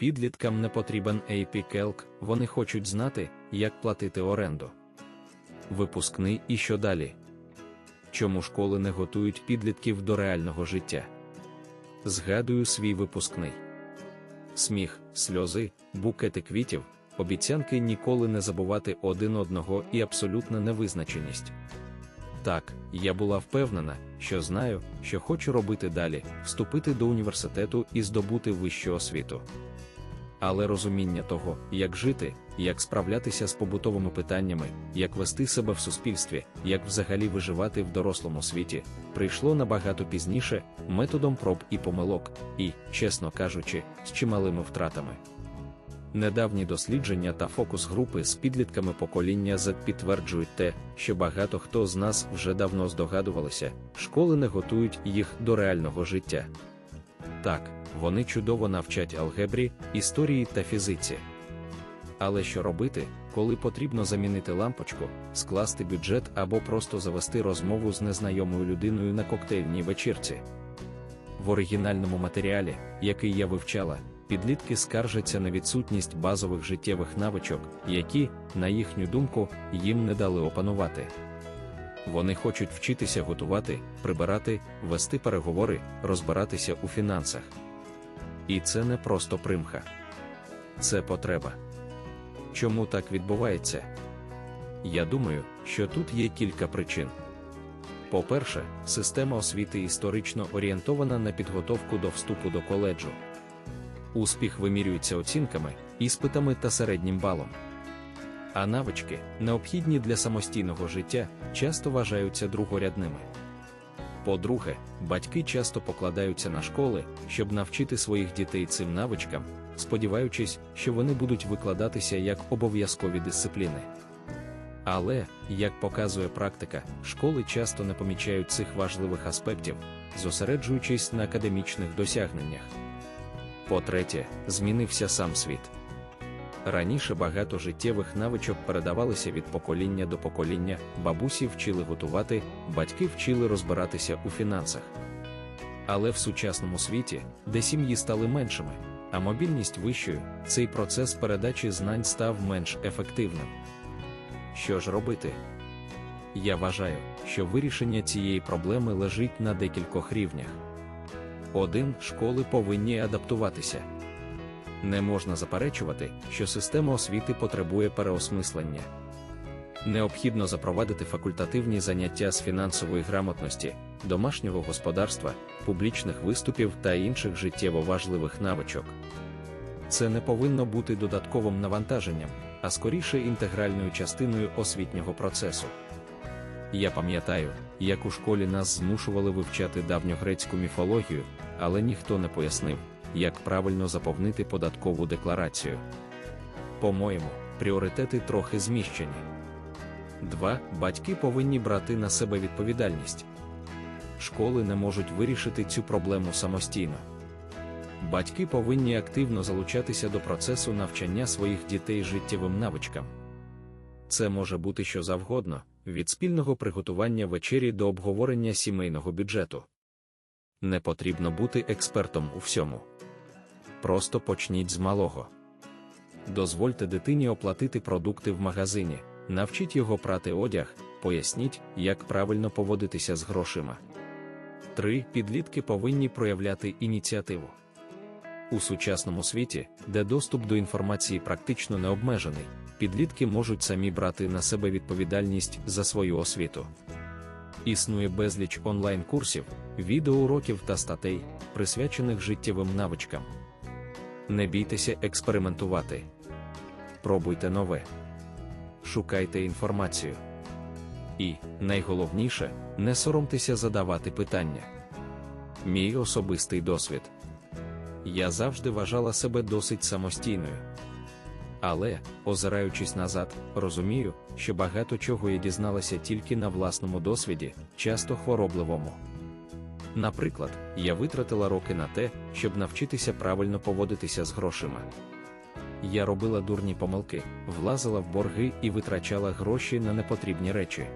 Підліткам не потрібен AP-келк, вони хочуть знати, як платити оренду. Випускний і що далі? Чому школи не готують підлітків до реального життя? Згадую свій випускний. Сміх, сльози, букети квітів, обіцянки ніколи не забувати один одного і абсолютна невизначеність. Так, я була впевнена, що знаю, що хочу робити далі, вступити до університету і здобути вищу освіту. Але розуміння того, як жити, як справлятися з побутовими питаннями, як вести себе в суспільстві, як взагалі виживати в дорослому світі, прийшло набагато пізніше, методом проб і помилок, і, чесно кажучи, з чималими втратами. Недавні дослідження та фокус групи з підлітками покоління Z підтверджують те, що багато хто з нас вже давно здогадувалися, школи не готують їх до реального життя. Так, вони чудово навчать алгебрі, історії та фізиці. Але що робити, коли потрібно замінити лампочку, скласти бюджет або просто завести розмову з незнайомою людиною на коктейльній вечірці? В оригінальному матеріалі, який я вивчала, підлітки скаржаться на відсутність базових життєвих навичок, які, на їхню думку, їм не дали опанувати. Вони хочуть вчитися готувати, прибирати, вести переговори, розбиратися у фінансах. І це не просто примха. Це потреба. Чому так відбувається? Я думаю, що тут є кілька причин. По-перше, система освіти історично орієнтована на підготовку до вступу до коледжу. Успіх вимірюється оцінками, іспитами та середнім балом. А навички, необхідні для самостійного життя, часто вважаються другорядними. По-друге, батьки часто покладаються на школи, щоб навчити своїх дітей цим навичкам, сподіваючись, що вони будуть викладатися як обов'язкові дисципліни. Але, як показує практика, школи часто не помічають цих важливих аспектів, зосереджуючись на академічних досягненнях. По-третє, змінився сам світ. Раніше багато життєвих навичок передавалися від покоління до покоління, бабусі вчили готувати, батьки вчили розбиратися у фінансах. Але в сучасному світі, де сім'ї стали меншими, а мобільність вищою, цей процес передачі знань став менш ефективним. Що ж робити? Я вважаю, що вирішення цієї проблеми лежить на декількох рівнях. Один школи повинні адаптуватися. Не можна заперечувати, що система освіти потребує переосмислення. Необхідно запровадити факультативні заняття з фінансової грамотності, домашнього господарства, публічних виступів та інших життєво важливих навичок. Це не повинно бути додатковим навантаженням, а скоріше інтегральною частиною освітнього процесу. Я пам'ятаю, як у школі нас змушували вивчати давньогрецьку міфологію, але ніхто не пояснив, як правильно заповнити податкову декларацію. По-моєму, пріоритети трохи зміщені. 2. Батьки повинні брати на себе відповідальність. Школи не можуть вирішити цю проблему самостійно. Батьки повинні активно залучатися до процесу навчання своїх дітей життєвим навичкам. Це може бути що завгодно, від спільного приготування вечері до обговорення сімейного бюджету. Не потрібно бути експертом у всьому. Просто почніть з малого. Дозвольте дитині оплатити продукти в магазині, навчіть його прати одяг, поясніть, як правильно поводитися з грошима. 3. Підлітки повинні проявляти ініціативу. У сучасному світі, де доступ до інформації практично не обмежений, підлітки можуть самі брати на себе відповідальність за свою освіту. Існує безліч онлайн-курсів, відеоуроків та статей, присвячених життєвим навичкам. Не бійтеся експериментувати. Пробуйте нове. Шукайте інформацію. І, найголовніше, не соромтеся задавати питання. Мій особистий досвід. Я завжди вважала себе досить самостійною. Але, озираючись назад, розумію, що багато чого я дізналася тільки на власному досвіді, часто хворобливому. Наприклад, я витратила роки на те, щоб навчитися правильно поводитися з грошима. Я робила дурні помилки, влазила в борги і витрачала гроші на непотрібні речі.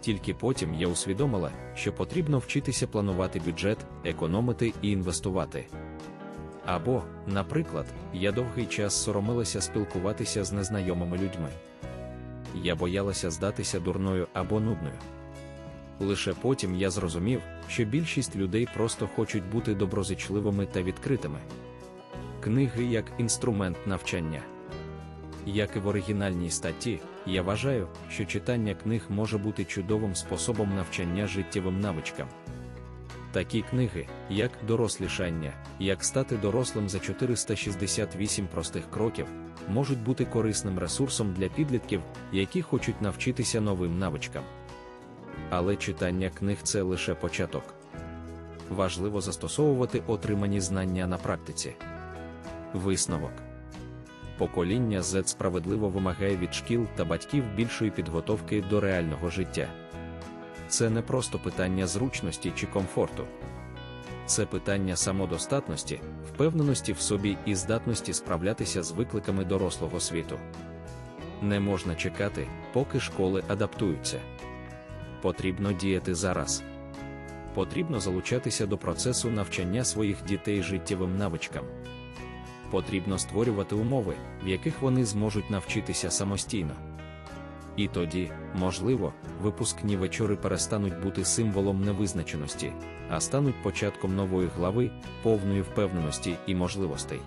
Тільки потім я усвідомила, що потрібно вчитися планувати бюджет, економити і інвестувати. Або, наприклад, я довгий час соромилася спілкуватися з незнайомими людьми. Я боялася здатися дурною або нудною. Лише потім я зрозумів, що більшість людей просто хочуть бути доброзичливими та відкритими. Книги як інструмент навчання. Як і в оригінальній статті, я вважаю, що читання книг може бути чудовим способом навчання життєвим навичкам. Такі книги, як дорослішання, як стати дорослим за 468 простих кроків, можуть бути корисним ресурсом для підлітків, які хочуть навчитися новим навичкам. Але читання книг це лише початок. Важливо застосовувати отримані знання на практиці. Висновок покоління Z справедливо вимагає від шкіл та батьків більшої підготовки до реального життя. Це не просто питання зручності чи комфорту. Це питання самодостатності, впевненості в собі і здатності справлятися з викликами дорослого світу. Не можна чекати, поки школи адаптуються. Потрібно діяти зараз. Потрібно залучатися до процесу навчання своїх дітей життєвим навичкам. Потрібно створювати умови, в яких вони зможуть навчитися самостійно. І тоді, можливо, випускні вечори перестануть бути символом невизначеності, а стануть початком нової глави, повної впевненості і можливостей.